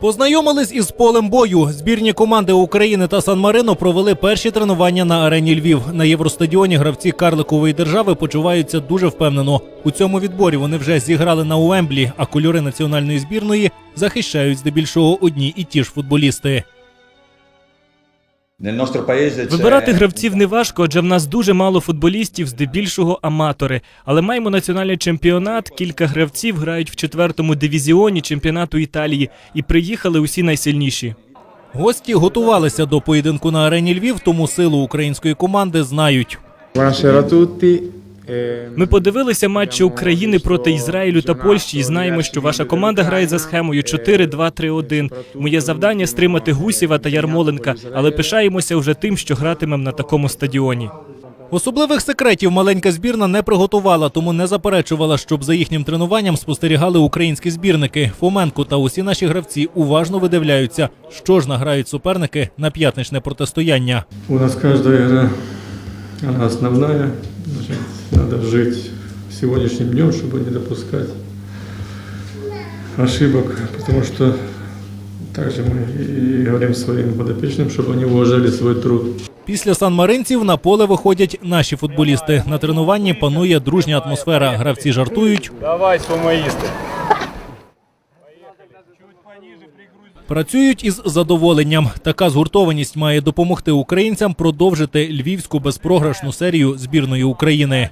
Познайомились із полем бою. Збірні команди України та Сан-Марино провели перші тренування на арені Львів. На євростадіоні гравці карликової держави почуваються дуже впевнено. У цьому відборі вони вже зіграли на Уемблі, а кольори національної збірної захищають здебільшого одні і ті ж футболісти. Вибирати гравців не важко, адже в нас дуже мало футболістів, здебільшого аматори. Але маємо національний чемпіонат. Кілька гравців грають в четвертому дивізіоні чемпіонату Італії і приїхали усі найсильніші. Гості готувалися до поєдинку на арені Львів, тому силу української команди знають. Buonasera a tutti. Eh, Ми подивилися матчі України проти Ізраїлю та Польщі і знаємо, що ваша команда грає за схемою 4-2-3-1. Моє завдання стримати Гусєва та Ярмоленка, але пишаємося вже тим, що гратимемо на такому стадіоні. Особливих секретів маленька збірна не приготувала, тому не заперечувала, щоб за їхнім тренуванням спостерігали українські збірники. Фоменко та усі наші гравці уважно видивляються, що ж награють суперники на п'ятничне протистояння. У нас она основная. Значит, надо жить сегодняшним днем, чтобы не допускать ошибок, потому что также мы и говорим своим подопечным, чтобы они уважали свой труд. Після санмаринців на поле виходять наші футболісти. На тренуванні панує дружня атмосфера. Гравці жартують, Давай, сумоїсти. працюють із задоволенням. Така згуртованість має допомогти українцям продовжити львівську безпрограшну серію збірної України.